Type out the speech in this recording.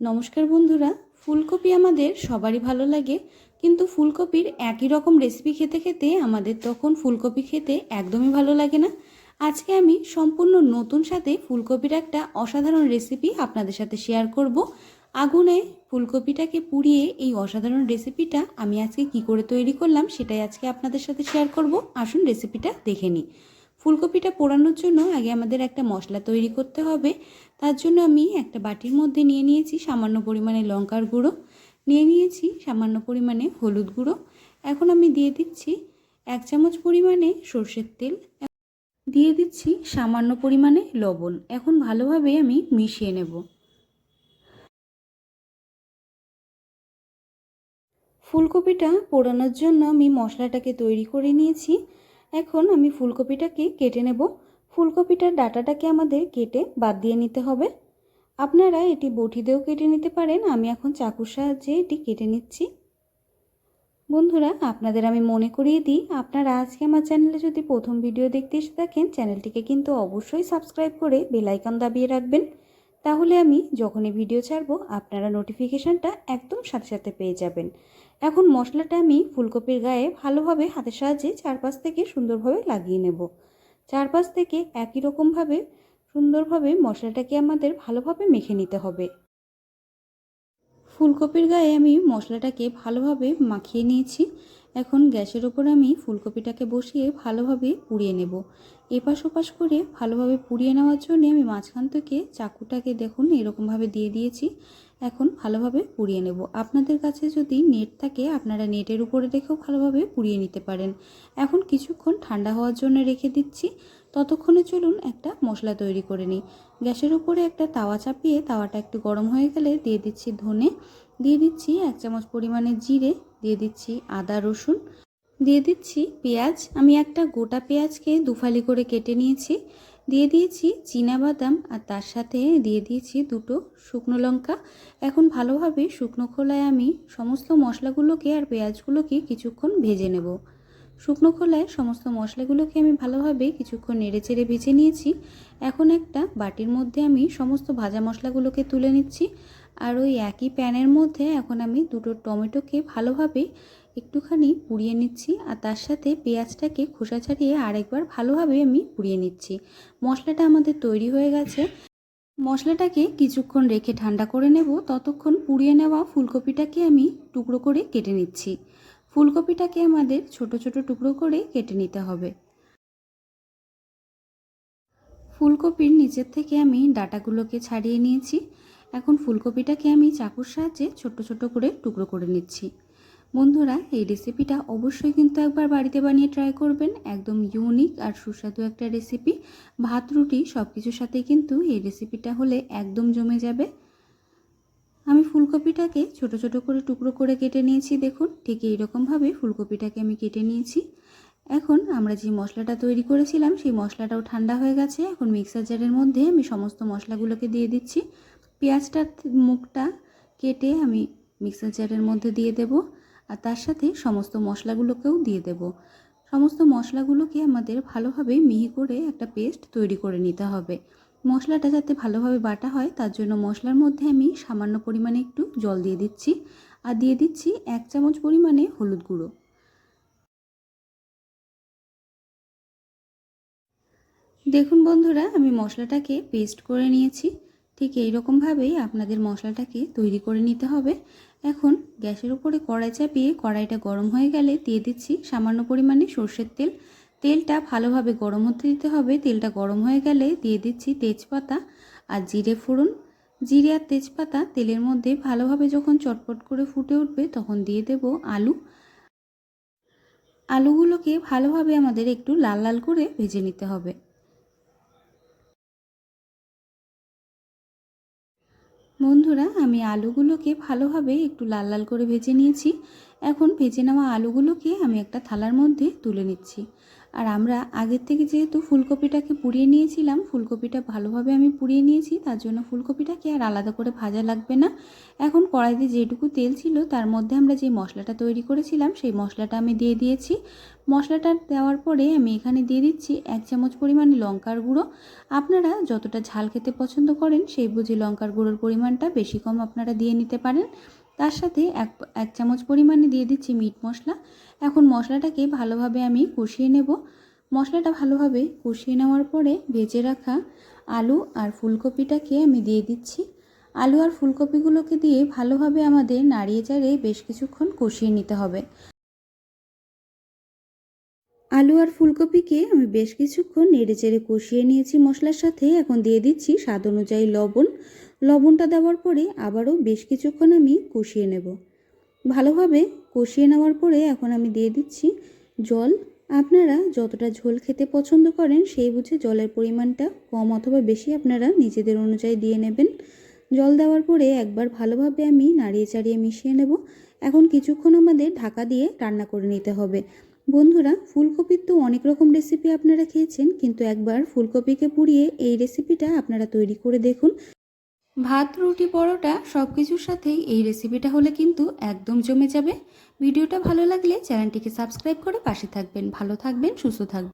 নমস্কার বন্ধুরা, ফুলকপি আমাদের সবারই ভালো লাগে, কিন্তু ফুলকপির একই রকম রেসিপি খেতে খেতে আমাদের তখন ফুলকপি খেতে একদমই ভালো লাগে না। আজকে আমি সম্পূর্ণ নতুন সাথে ফুলকপির একটা অসাধারণ রেসিপি আপনাদের সাথে শেয়ার করব। আগুনে ফুলকপিটাকে পুড়িয়ে এই অসাধারণ রেসিপিটা আমি আজকে কি করে তৈরি করলাম সেটাই আজকে আপনাদের সাথে শেয়ার করব। আসুন রেসিপিটা দেখে নিই। ফুলকপিটা পোড়ানোর জন্য আগে আমাদের একটা মশলা তৈরি করতে হবে। তার জন্য আমি একটা বাটির মধ্যে নিয়ে নিয়েছি সামান্য পরিমাণে লঙ্কার গুঁড়ো। নিয়ে নিয়েছি সামান্য পরিমাণে হলুদ গুঁড়ো। এখন আমি দিয়ে দিচ্ছি এক চামচ পরিমাণে সর্ষের তেল। দিয়ে দিচ্ছি সামান্য পরিমাণে লবণ। এখন ভালোভাবে আমি মিশিয়ে নেব। ফুলকপিটা পোড়ানোর জন্য আমি মশলাটাকে তৈরি করে নিয়েছি। এখন আমি ফুলকপিটাকে কেটে নেব। ফুলকপিটার ডাটাটাকে আমাদের কেটে বাদ দিয়ে নিতে হবে। আপনারা এটি বটি দিয়েও কেটে নিতে পারেন। আমি এখন চাকুর সাহায্যে এটি কেটে নিচ্ছি। বন্ধুরা, আপনাদের আমি মনে করিয়ে দিই, আপনারা আজকে আমার চ্যানেলে যদি প্রথম ভিডিও দেখতে এসে থাকেন, চ্যানেলটিকে কিন্তু অবশ্যই সাবস্ক্রাইব করে বেলাইকন দাবিয়ে রাখবেন। তাহলে আমি যখনই ভিডিও ছাড়বো, আপনারা নোটিফিকেশানটা একদম সাথে সাথে পেয়ে যাবেন। এখন মশলাটা আমি ফুলকপির গায়ে ভালোভাবে হাতের সাহায্যে চারপাশ থেকে সুন্দরভাবে লাগিয়ে নেব। চারপাশ থেকে একই রকমভাবে সুন্দরভাবে মশলাটাকে আমাদের ভালোভাবে মেখে নিতে হবে। ফুলকপির গায়ে আমি মশলাটাকে ভালোভাবে মাখিয়ে নিয়েছি। এখন গ্যাসের ওপর আমি ফুলকপিটাকে বসিয়ে ভালোভাবে পুড়িয়ে নেব। এপাশ ওপাশ করে ভালোভাবে পুড়িয়ে নেওয়ার জন্য আমি মাঝখান থেকে চাকুটাকে দেখুন এরকমভাবে দিয়ে দিয়েছি। এখন ভালোভাবে পুড়িয়ে নেব। আপনাদের কাছে যদি নেট থাকে, আপনারা নেটের উপরে রেখেও ভালোভাবে পুড়িয়ে নিতে পারেন। এখন কিছুক্ষণ ঠান্ডা হওয়ার জন্য রেখে দিচ্ছি। ততক্ষণে চলুন একটা মশলা তৈরি করে নিই। গ্যাসের উপরে একটা তাওয়া চাপিয়ে তাওয়াটা একটু গরম হয়ে গেলে দিয়ে দিচ্ছি ধনে। দিয়ে দিচ্ছি এক চামচ পরিমাণে জিরে। দিয়ে দিচ্ছি আদা, রসুন। দিয়ে দিচ্ছি পেঁয়াজ। আমি একটা গোটা পেঁয়াজকে দুফালি করে কেটে নিয়েছি। দিয়ে দিয়েছি বাদাম আর তার সাথে দিয়ে দিয়েছি দুটো শুকনো লঙ্কা। এখন ভালোভাবে শুকনো খোলায় আমি সমস্ত মশলাগুলোকে আর পেঁয়াজগুলোকে কিছুক্ষণ ভেজে নেব। শুকনো খোলায় সমস্ত মশলাগুলোকে আমি ভালোভাবে কিছুক্ষণ নেড়ে চেড়ে ভেজে নিয়েছি। এখন একটা বাটির মধ্যে আমি সমস্ত ভাজা মশলাগুলোকে তুলে নিচ্ছি। আর ওই একই প্যানের মধ্যে এখন আমি দুটো টমেটোকে ভালোভাবে একটুখানি পুড়িয়ে নিচ্ছি আর তার সাথে পেঁয়াজটাকে খোসা ছাড়িয়ে আরেকবার ভালোভাবে আমি পুড়িয়ে নিচ্ছি। মশলাটা আমাদের তৈরি হয়ে গেছে। মশলাটাকে কিছুক্ষণ রেখে ঠান্ডা করে নেব। ততক্ষণ পুড়িয়ে নেওয়া ফুলকপিটাকে আমি টুকরো করে কেটে নিচ্ছি। ফুলকপিটাকে আমাদের ছোট ছোট টুকরো করে কেটে নিতে হবে। ফুলকপির নিচের থেকে আমি ডাটাগুলোকে ছাড়িয়ে নিয়েছি। এখন ফুলকপিটাকে আমি চাকুর সাহায্যে ছোট ছোট করে টুকরো করে নিচ্ছি। বন্ধুরা, এই রেসিপিটা অবশ্যই কিন্তু একবার বাড়িতে বানিয়ে ট্রাই করবেন। একদম ইউনিক আর সুস্বাদু একটা রেসিপি। ভাত, রুটি সব কিছুর সাথে কিন্তু এই রেসিপিটা হলে একদম জমে যাবে। আমি ফুলকপিটাকে ছোট ছোট করে টুকরো করে কেটে নিয়েছি, দেখুন। ঠিক এইরকমভাবে ফুলকপিটাকে আমি কেটে নিয়েছি। এখন আমরা যে মশলাটা তৈরি করেছিলাম, সেই মশলাটাও ঠান্ডা হয়ে গেছে। এখন মিক্সার জারের মধ্যে আমি সমস্ত মশলাগুলোকে দিয়ে দিচ্ছি। পেঁয়াজটার মুখটা কেটে আমি মিক্সার জারের মধ্যে দিয়ে দেব আর তার সাথে সমস্ত মশলাগুলোকেও দিয়ে দেব। সমস্ত মশলাগুলোকে আমাদের ভালোভাবে মিহি করে একটা পেস্ট তৈরি করে নিতে হবে। মশলাটা যাতে ভালোভাবে বাটা হয়, তার জন্য মশলার মধ্যে আমি সামান্য পরিমাণে একটু জল দিয়ে দিচ্ছি আর দিয়ে দিচ্ছি এক চামচ পরিমাণে হলুদ গুঁড়ো। দেখুন বন্ধুরা, আমি মশলাটাকে পেস্ট করে নিয়েছি। ঠিক এইরকমভাবেই আপনাদের মশলাটাকে তৈরি করে নিতে হবে। এখন গ্যাসের উপরে কড়াই চাপিয়ে কড়াইটা গরম হয়ে গেলে দিয়ে দিচ্ছি সামান্য পরিমাণে সর্ষের তেল। তেলটা ভালোভাবে গরম হতে দিতে হবে। তেলটা গরম হয়ে গেলে দিয়ে দিচ্ছি তেজপাতা আর জিরে ফোড়ন। জিরে আর তেজপাতা তেলের মধ্যে ভালোভাবে যখন চটপট করে ফুটে উঠবে তখন দিয়ে দেব আলু। আলুগুলোকে ভালোভাবে আমাদের একটু লাল লাল করে ভেজে নিতে হবে। বন্ধুরা আমি আলুগুলোকে ভালোভাবে একটু লাল লাল করে ভেজে নিয়েছি। এখন ভেজে নেওয়া আলুগুলোকে আমি একটা থালার মধ্যে তুলে নিচ্ছি। আর আমরা আগের থেকে যেহেতু ফুলকপিটাকে পুড়িয়ে নিয়েছিলাম, ফুলকপিটা ভালোভাবে আমি পুড়িয়ে নিয়েছি, তার জন্য ফুলকপিটাকে আর আলাদা করে ভাজা লাগবে না। এখন কড়াইতে যেটুকু তেল ছিল, তার মধ্যে আমরা যে মশলাটা তৈরি করেছিলাম, সেই মশলাটা আমি দিয়ে দিয়েছি। মশলাটা দেওয়ার পরে আমি এখানে দিয়ে দিচ্ছি এক চামচ পরিমাণে লঙ্কার গুঁড়ো। আপনারা যতটা ঝাল খেতে পছন্দ করেন, সেই বুঝে লঙ্কার গুঁড়োর পরিমাণটা বেশি কম আপনারা দিয়ে নিতে পারেন। তার সাথে এক এক চামচ পরিমাণে দিয়ে দিচ্ছি মিট মশলা। এখন মশলাটাকে ভালোভাবে আমি কষিয়ে নেব। মশলাটা ভালোভাবে কষিয়ে নেওয়ার পরে ভেজে রাখা আলু আর ফুলকপিটাকে আমি দিয়ে দিচ্ছি। আলু আর ফুলকপিগুলোকে দিয়ে ভালোভাবে আমাদের নাড়িয়ে চাড়িয়ে বেশ কিছুক্ষণ কষিয়ে নিতে হবে। আলু আর ফুলকপিকে আমি বেশ কিছুক্ষণ নেড়ে চেড়ে কষিয়ে নিয়েছি মশলার সাথে। এখন দিয়ে দিচ্ছি স্বাদ অনুযায়ী লবণ। লবণটা দেওয়ার পরে আবারও বেশ কিছুক্ষণ আমি কষিয়ে নেব। ভালোভাবে কষিয়ে নেওয়ার পরে এখন আমি দিয়ে দিচ্ছি জল। আপনারা যতটা ঝোল খেতে পছন্দ করেন সেই বুঝে জলের পরিমাণটা কম অথবা বেশি আপনারা নিজেদের অনুযায়ী দিয়ে নেবেন। জল দেওয়ার পরে একবার ভালোভাবে আমি নাড়িয়ে চাড়িয়ে মিশিয়ে নেব। এখন কিছুক্ষণ আমাদের ঢাকা দিয়ে রান্না করে নিতে হবে। বন্ধুরা, ফুলকপির তো অনেক রকম রেসিপি আপনারা খেয়েছেন, কিন্তু একবার ফুলকপিকে পুড়িয়ে এই রেসিপিটা আপনারা তৈরি করে দেখুন। ভাত, রুটি, পরোটা সব কিছুর সাথেই এই রেসিপিটা হলে কিন্তু একদম জমে যাবে। ভিডিওটা ভালো লাগলে চ্যানেলটিকে সাবস্ক্রাইব করে পাশে থাকবেন। ভালো থাকবেন, সুস্থ থাকবেন।